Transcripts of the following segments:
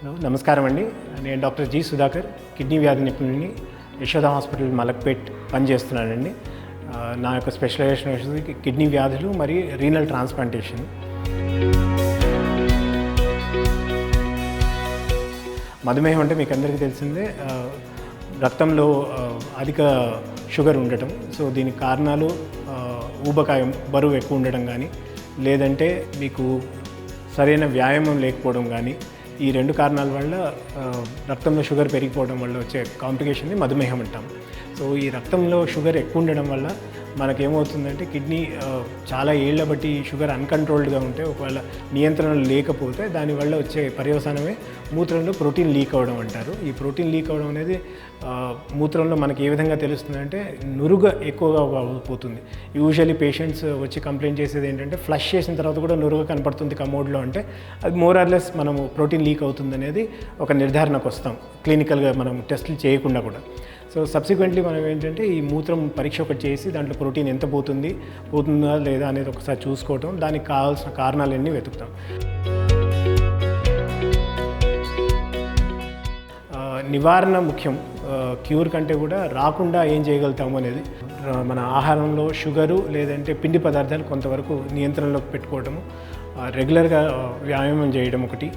Hello నమస్కారం అండి. నేను డాక్టర్ జి సుధాకర్ కిడ్నీ వ్యాధి నిపుణుడిని యశోద హాస్పిటల్ మలక్పేట్ పనిచేస్తున్నానండి. నా యొక్క స్పెషలైజేషన్ వచ్చేసి కిడ్నీ వ్యాధులు మరియు రీనల్ ట్రాన్స్ప్లాంటేషన్. మధుమేహం అంటే మీకు అందరికీ తెలిసిందే రక్తంలో అధిక షుగర్ ఉండటం. సో దీనికి కారణాలు ఊబకాయం బరువు ఎక్కువ ఉండడం కానీ లేదంటే మీకు సరైన వ్యాయామం లేకపోవడం కానీ ఈ రెండు కారణాల వల్ల రక్తంలో షుగర్ పెరిగిపోవడం వల్ల వచ్చే కాంప్లికేషన్ని మధుమేహం అంటాం. సో ఈ రక్తంలో షుగర్ ఎక్కువ ఉండడం వల్ల మనకేమవుతుందంటే కిడ్నీ చాలా ఏళ్ళ బట్టి షుగర్ అన్కంట్రోల్డ్గా ఉంటే ఒకవేళ నియంత్రణ లేకపోతే దానివల్ల వచ్చే పర్యవసానమే మూత్రంలో ప్రోటీన్ లీక్ అవడం అంటారు. ఈ ప్రోటీన్ లీక్ అవ్వడం అనేది మూత్రంలో మనకి ఏ విధంగా తెలుస్తుందంటే నురుగ ఎక్కువగా పోతుంది. యూజువల్లీ పేషెంట్స్ వచ్చి కంప్లైంట్ చేసేది ఏంటంటే ఫ్లష్ చేసిన తర్వాత కూడా నురుగ కనపడుతుంది కమోడ్లో అంటే అది మోర్ ఆర్లెస్ మనము ప్రోటీన్ లీక్ అవుతుంది అనేది ఒక నిర్ధారణకు వస్తాం. క్లినికల్గా మనం టెస్టులు చేయకుండా కూడా. సో సబ్సిక్వెంట్లీ మనం ఏంటంటే ఈ మూత్రం పరీక్ష ఒకటి చేసి దాంట్లో ప్రోటీన్ ఎంత పోతుంది పోతుందా లేదా అనేది ఒకసారి చూసుకోవటం దానికి కావాల్సిన కారణాలన్నీ వెతుకుతాం. నివారణ ముఖ్యం. క్యూర్ కంటే కూడా రాకుండా ఏం చేయగలుగుతాము అనేది. మన ఆహారంలో షుగరు లేదంటే పిండి పదార్థాలు కొంతవరకు నియంత్రణలోకి పెట్టుకోవటము రెగ్యులర్గా వ్యాయామం చేయడం ఒకటి.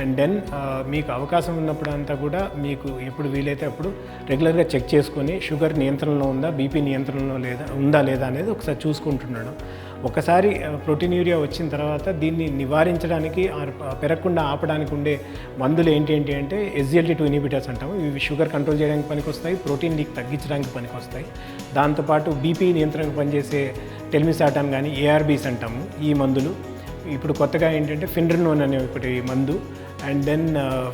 అండ్ దెన్ uh, మీకు అవకాశం ఉన్నప్పుడు అంతా కూడా మీకు ఎప్పుడు వీలైతే అప్పుడు రెగ్యులర్గా చెక్ చేసుకొని షుగర్ నియంత్రణలో ఉందా బీపీ నియంత్రణలో లేదా ఉందా లేదా అనేది ఒకసారి చూసుకుంటున్నాడు. ఒకసారి uh, ప్రోటీన్ యూరియా వచ్చిన తర్వాత దీన్ని నివారించడానికి పెరగకుండా ఆపడానికి ఉండే మందులు ఏంటి ఏంటి అంటే ఎస్జిఎల్టీ టూ ఇనిబిటర్స్ అంటాము. ఇవి షుగర్ కంట్రోల్ చేయడానికి పనికొస్తాయి ప్రోటీన్ లీక్ తగ్గించడానికి పనికొస్తాయి. దాంతోపాటు బీపీ నియంత్రణకు పనిచేసే టెల్మిసాటాన్ కానీ ఏఆర్బీస్ అంటాము ఈ మందులు. ఇప్పుడు కొత్తగా ఏంటంటే ఫిండ్రనోన్ అనే ఒకటి మందు అండ్ దెన్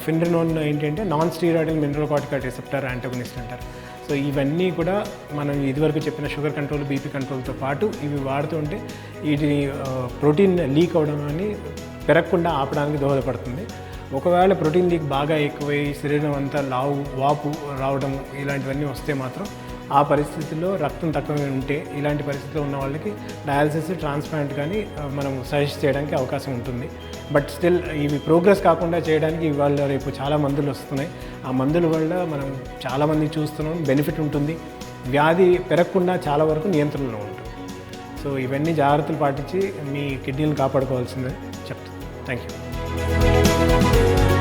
ఫిండ్రినోన్ ఏంటంటే non steroidal mineralocorticoid receptor antagonist అంటారు. సో ఇవన్నీ కూడా మనం ఇదివరకు చెప్పిన షుగర్ కంట్రోల్ బీపీ కంట్రోల్తో పాటు ఇవి వాడుతుంటే ఇది ప్రోటీన్ లీక్ అవడం అని పెరగకుండా ఆపడానికి దోహదపడుతుంది. ఒకవేళ ప్రోటీన్ లీక్ బాగా ఎక్కువై శరీరం అంతా లావు వాపు రావడం ఇలాంటివన్నీ వస్తే మాత్రం ఆ పరిస్థితిలో రక్తం తక్కువ ఉంటే ఇలాంటి పరిస్థితిలో ఉన్న వాళ్ళకి డయాలసిస్ ట్రాన్స్ప్లాంట్ కానీ మనం సజెస్ట్ చేయడానికి అవకాశం ఉంటుంది. బట్ స్టిల్ ఇవి ప్రోగ్రెస్ కాకుండా చేయడానికి ఇవాళ రేపు చాలా మందులు వస్తున్నాయి. ఆ మందుల వల్ల మనం చాలామంది చూస్తున్నాం బెనిఫిట్ ఉంటుంది. వ్యాధి పెరగకుండా చాలా వరకు నియంత్రణలో ఉంటుంది. సో ఇవన్నీ జాగ్రత్తలు పాటించి మీ కిడ్నీలను కాపాడుకోవాల్సిందే. చెప్తాను థ్యాంక్ యూ